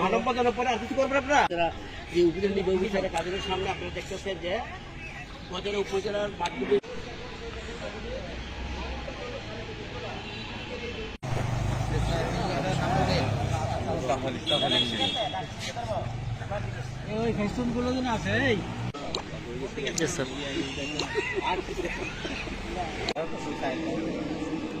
মানববন্ধনের পরে আর কিছু করবেন আপনারা যে উপজেলা নির্বাহী বিষয়ের কাজের সামনে আপনারা দেখতেছেন যে গজরা উপজেলার মাধ্যমে ওই ফেস্টুন যেন আছে এই হ্যাঁ সাড়ে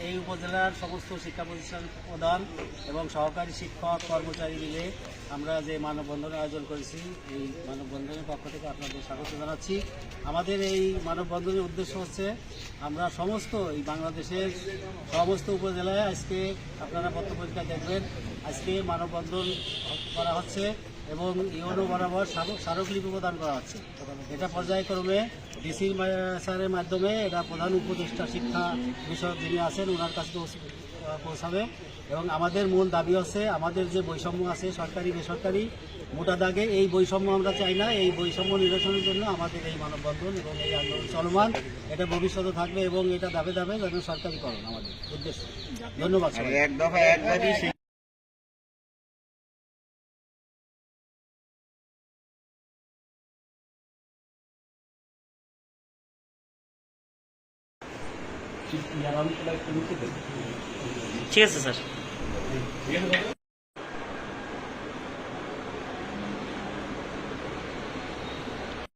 এই উপজেলার সমস্ত শিক্ষা প্রতিষ্ঠান প্রধান এবং সহকারী শিক্ষক কর্মচারী মিলে আমরা যে মানববন্ধনের আয়োজন করেছি, এই মানববন্ধনের পক্ষ থেকে আপনাদের স্বাগত জানাচ্ছি। আমাদের এই মানববন্ধনের উদ্দেশ্য হচ্ছে, আমরা সমস্ত এই বাংলাদেশের সমস্ত উপজেলায় আজকে আপনারা পত্রপত্রিকা দেখবেন, আজকে মানববন্ধন করা হচ্ছে এবং ইউনো বরাবর স্মারক- স্মারকলিপি প্রদান করা হচ্ছে। এটা পর্যায়ক্রমে ডিসি স্যারের মাধ্যমে এটা প্রধান উপদেষ্টা শিক্ষা বিষয়ক যিনি আছেন, ওনার কাছে পৌঁছ- পৌঁছাবে। এবং আমাদের মূল দাবি হচ্ছে, আমাদের যে বৈষম্য আছে, সরকারি, বেসরকারি, মোটা দাগে এই বৈষম্য আমরা চাই না। এই বৈষম্য নিরসনের জন্য আমাদের এই মানববন্ধন এবং এই আন্দোলন চলমান। এটা ভবিষ্যতে থাকবে এবং এটা দাবে দাবে যেন সরকারিকরণ আমাদের উদ্দেশ্য। ধন্যবাদ ঠিক আছে স্যার।